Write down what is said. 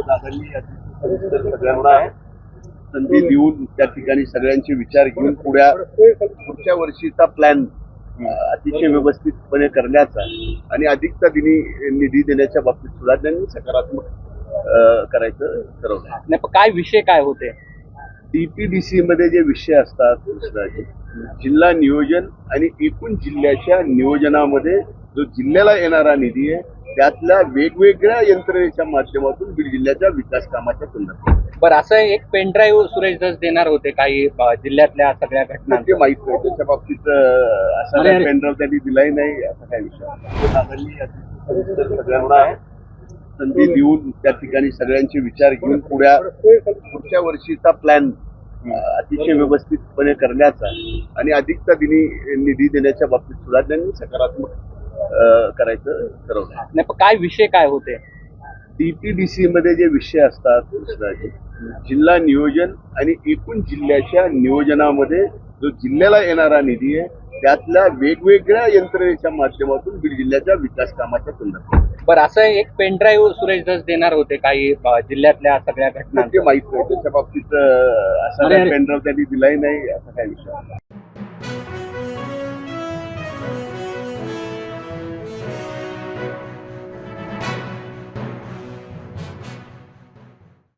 दादांनी अतिशय सगळ्यांना संधी देऊन त्या ठिकाणी सगळ्यांचे विचार घेऊन पुढ्या पुढच्या वर्षीचा प्लॅन अतिशय व्यवस्थितपणे करण्याचा आणि अधिकचा दिनी निधी देण्याच्या बाबतीत सुद्धा त्यांनी सकारात्मक करायचं ठरवलं. काय विषय काय होते? डीपीडीसी मध्ये जे विषय असतात जिल्हा नियोजन आणि एकूण जिल्ह्याच्या नियोजनामध्ये जो जिल्ह्याला येणारा निधी आहे त्यातल्या वेगवेगळ्या यंत्रणेच्या माध्यमातून बीड जिल्ह्याच्या विकास कामाच्या संदर्भात बरं असं एक पेनड्राईव्ह सुरेश दस देणार होते काही अं, जिल्ह्यातल्या सगळ्या घटना ते माहीत नाही त्याच्या बाबतीत अं, असा अरे, काही. पेनड्राईव्ह त्यांनी दिलाही नाही असा काही विषय नाही. सगळ्यांना संधी देऊन त्या ठिकाणी सगळ्यांचे विचार घेऊन पुढ्या पुढच्या वर्षीचा प्लॅन अतिशय व्यवस्थितपणे करण्याचा आणि अधिकचा दिनी निधी देण्याच्या बाबतीत सुद्धा त्यांनी सकारात्मक करायचं ठरवलं नाही पण काय विषय काय होते डीपीडीसी मध्ये जे विषय असतात कृष्णाजी, जिल्हा नियोजन आणि एकूण जिल्ह्याच्या नियोजनामध्ये जो जिल्ह्याला येणारा निधी आहे त्यातल्या वेगवेगळ्या यंत्रणेच्या माध्यमातून बीड जिल्ह्याच्या विकास कामाच्या संदर्भात बरं असं एक पेनड्राईव्ह सुरेश दस देणार होते काही जिल्ह्यातल्या सगळ्या घटना ते माहीत नाही त्याच्या बाबतीत असा. पेनड्राईव्ह त्यांनी दिलाही नाही असा काही विषय.